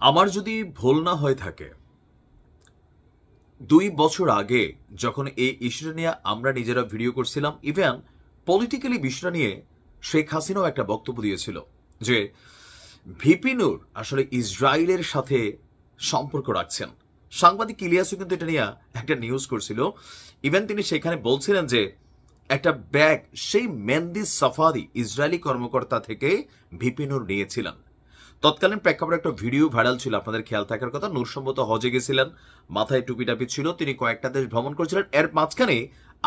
আমার যদি ভুল না হয়ে থাকে, দুই বছর আগে যখন এই ইস্যুটা নিয়ে আমরা নিজেরা ভিডিও করছিলাম ইভেন পলিটিক্যালি বিষয়টা নিয়ে শেখ হাসিনাও একটা বক্তব্য দিয়েছিল যে ভিপিনুর আসলে ইসরায়েলের সাথে সম্পর্ক রাখছেন। সাংবাদিক ইলিয়াসও কিন্তু এটা নিয়ে একটা নিউজ করছিল। ইভেন তিনি সেখানে বলছিলেন যে একটা ব্যাগ সেই মেন্দি সাফারি ইসরায়েলি কর্মকর্তা থেকে ভিপিনুর নিয়েছিলেন। তৎকালীন প্রেক্ষাপটে একটা ভিডিও ভাইরাল ছিল, আপনাদের খেয়াল থাকার কথা। নূরসম্মত হজে গেছিলেন, মাথায় টুপি টাপি ছিল, তিনি কয়েকটা দেশ ভ্রমণ করেছিলেন। এর মাঝখানে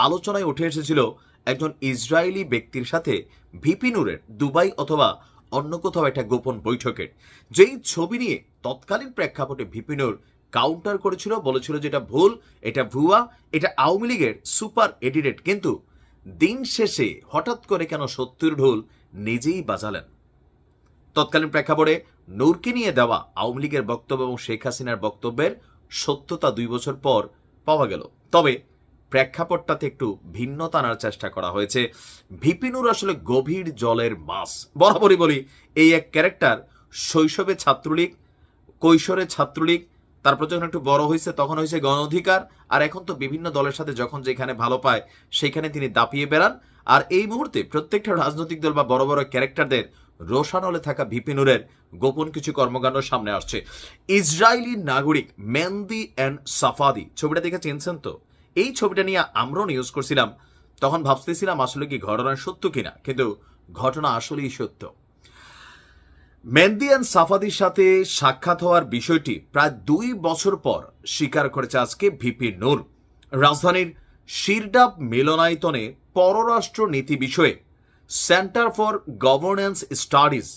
আলোচনায় উঠে এসেছিল একজন ইসরায়েলি ব্যক্তির সাথে ভিপি নূরের, দুবাই অথবা অন্য কোথাও একটা গোপন বৈঠকের। যেই ছবি নিয়ে তৎকালীন প্রেক্ষাপটে ভিপিনুর কাউন্টার করেছিল, বলেছিল যে এটা ভুল, এটা ভুয়া, এটা আওয়ামী লীগের সুপার এডিটেড। কিন্তু দিন শেষে হঠাৎ করে কেন সত্যির ঢোল নিজেই বাজালেন? তৎকালীন প্রেক্ষাপটে নূরকে নিয়ে দেওয়া আওয়ামী লীগের বক্তব্য এবং শেখ হাসিনার বক্তব্যের সত্যতা দুই বছর পর পাওয়া গেল। তবে প্রেক্ষাপটটাতে একটু ভিন্নতা আনার চেষ্টা করা হয়েছে। ভিপিনুর আসলে গভীর জলের মাছ। বরাবরই বলি, এই এক ক্যারেক্টার শৈশবে ছাত্রলীগ, কৈশোরে ছাত্রলীগ, তারপর যখন একটু বড় হয়েছে তখন হয়েছে গণ অধিকার, আর এখন তো বিভিন্ন দলের সাথে যখন যেখানে ভালো পায় সেখানে তিনি দাপিয়ে বেড়ান। আর এই মুহূর্তে প্রত্যেকটা রাজনৈতিক দল বা বড় বড় ক্যারেক্টারদের রোশানলে থাকা ভিপিনুরের গোপন কিছু কর্মকাণ্ড সামনে আসছে। ইসরায়েলি নাগরিক মেন্দি অ্যান্ড সাফাদি, ছবিটা দেখে চিনছেন তো? এই ছবিটা নিয়ে আমরাও নিউজ করছিলাম। তখন ভাবতেছিলাম আসলে কি ঘটনা সত্য কিনা, কিন্তু ঘটনা আসলেই সত্য। মেন্দি অ্যান্ড সাফাদির সাথে সাক্ষাৎ হওয়ার বিষয়টি প্রায় দুই বছর পর স্বীকার করেছে আজকে ভিপি নূর। রাজধানীর শিরডাব মিলনায়তনে পররাষ্ট্র নীতি বিষয়ে centre for governance studies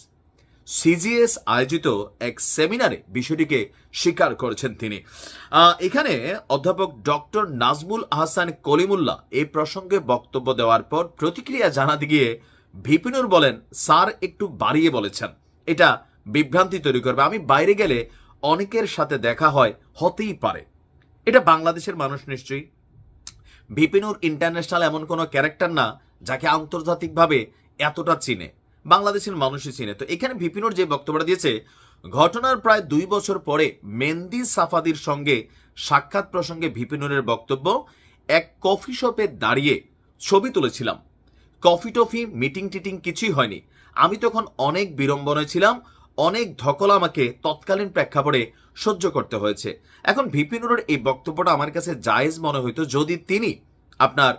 CGS আয়োজিত এক সেমিনারে বিষয়টিকে স্বীকার করেছেন তিনি। এখানে অধ্যাপক ডক্টর নাজমুল আহসান কলিমুল্লাহ এই প্রসঙ্গে বক্তব্য দেওয়ার পর প্রতিক্রিয়া জানাতে গিয়ে ভিপিনুর বলেন, স্যার, একটু বাড়িয়ে বলেছেন। এটা বিভ্রান্তি তৈরি করবে। আমি বাইরে গেলে অনেকের সাথে দেখা হয়, হতেই পারে। এটা বাংলাদেশের মানুষ নিশ্চয়ই। ভিপিনুর ইন্টারন্যাশনাল এমন কোনো ক্যারেক্টার না যাকে আন্তর্জাতিকভাবে এতটা চিনে, বাংলাদেশের মানুষই চিনে। তো এখানে ভিপিনুর যে বক্তব্যটা দিয়েছে, ঘটনার প্রায় দুই বছর পরে মেন্দি সাফাদির সঙ্গে সাক্ষাৎ প্রসঙ্গে ভিপিনুরের বক্তব্য, এক কফি শপে দাঁড়িয়ে ছবি তুলেছিলাম। কফি টফি, মিটিং টিটিং কিছুই হয়নি। আমি তখন অনেক বিড়ম্বনায় ছিলাম, অনেক ধকল আমাকে তৎকালীন প্রেক্ষাপটে সহ্য করতে হয়েছে। এখন ভিপিনুরের এই বক্তব্যটা আমার কাছে জায়েজ মনে হইতো যদি তিনি আপনার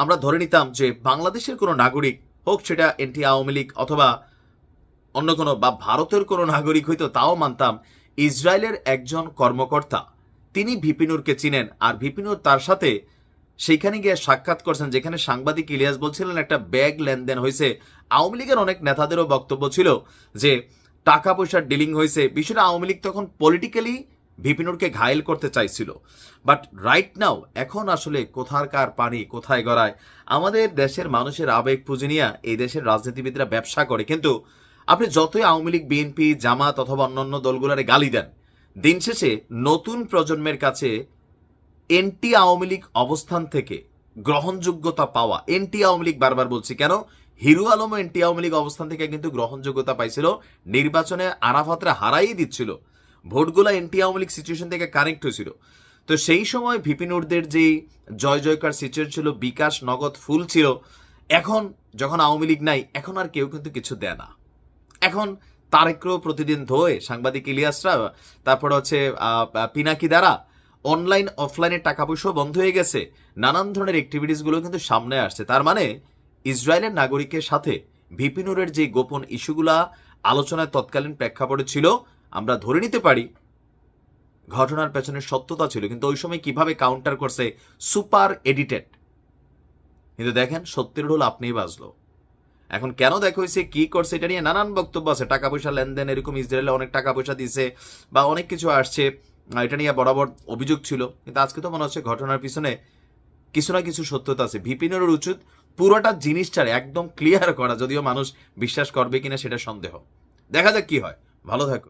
আমরা ধরে নিতাম যে বাংলাদেশের কোনো নাগরিক, হোক সেটা এনটি আওয়ামী লীগ অথবা অন্য কোনো বা ভারতের কোনো নাগরিক হইতো, তাও মানতাম ইসরায়েলের একজন কর্মকর্তা। তিনি ভিপিনুরকে চিনেন আর ভিপিনুর তার সাথে সেইখানে গিয়ে সাক্ষাৎ করছেন, যেখানে সাংবাদিক ইলিয়াস বলছিলেন, একটা ব্যাগ লেনদেন হয়েছে। আওয়ামী লীগের অনেক নেতাদেরও বক্তব্য ছিল যে টাকা পয়সার ডিলিং হয়েছে। বিষয়টা আওয়ামী লীগ তখন পলিটিক্যালি ভিপিনুরকে ঘায়েল করতে চাইছিল। বাট রাইট নাও এখন আসলে কোথাকার পানি কোথায় গড়ায়? আমাদের দেশের মানুষের আবেগ পুঁজি নিয়ে এই দেশের রাজনীতিবিদরা ব্যবসা করে। কিন্তু আপনি যতই আওয়ামী লীগ বিএনপি জামাত অথবা অন্যান্য দলগুলোরে গালি দেন, দিন শেষে নতুন প্রজন্মের কাছে এনটি আওয়ামী লীগ অবস্থান থেকে গ্রহণযোগ্যতা পাওয়া, এনটি আওয়ামী লীগ বারবার বলছি কেন? হিরু আলম এনটি আওয়ামী লীগ অবস্থান থেকে কিন্তু গ্রহণযোগ্যতা পাইছিল, নির্বাচনে আরাফাতরা হারাই দিচ্ছিল। ভোটগুলা এনটি আওয়ামী লীগ সিচুয়েশন থেকে কানেক্ট হয়েছিল। তো সেই সময় ভিপিনুরদের যে জয় জয়কার সিচুয়েশন ছিল, বিকাশ, নগদ, ফুল ছিল, এখন যখন আওয়ামী লীগ নাই, এখন আর কেউ কিন্তু কিছু দেয় না। এখন তারেকরও প্রতিদিন ধোয়ে, সাংবাদিক ইলিয়াসরা, তারপর হচ্ছে পিনাকি দ্বারা অনলাইন অফলাইনে টাকা পয়সাও বন্ধ হয়ে গেছে। নানান ধরনের অ্যাক্টিভিটিসগুলো কিন্তু সামনে আসছে। তার মানে ইসরায়েলের নাগরিকের সাথে ভিপিনুরের যে গোপন ইস্যুগুলা আলোচনায় তৎকালীন প্রেক্ষাপটে ছিল আমরা ধরে নিতে পারি ঘটনার পেছনে সত্যতা ছিল, কিন্তু ওই সময় কীভাবে কাউন্টার করছে সুপার এডিটেড কিন্তু দেখেন, সত্যের ঢোল আপনিই বাজলো। এখন কেন দেখা হয়েছে, কি করছে, এটা নিয়ে নানান বক্তব্য আছে। টাকা পয়সা লেনদেন, এরকম ইসরায়েলে অনেক টাকা পয়সা দিছে বা অনেক কিছু আসছে, এটা নিয়ে বরাবর অভিযোগ ছিল। কিন্তু আজকে তো মনে হচ্ছে ঘটনার পিছনে কিছু না কিছু সত্যতা আছে। ভিপিনের উচিত পুরোটা জিনিসটার একদম ক্লিয়ার করা, যদিও মানুষ বিশ্বাস করবে কিনা সেটা সন্দেহ। দেখা যাক কি হয়। ভালো থাকো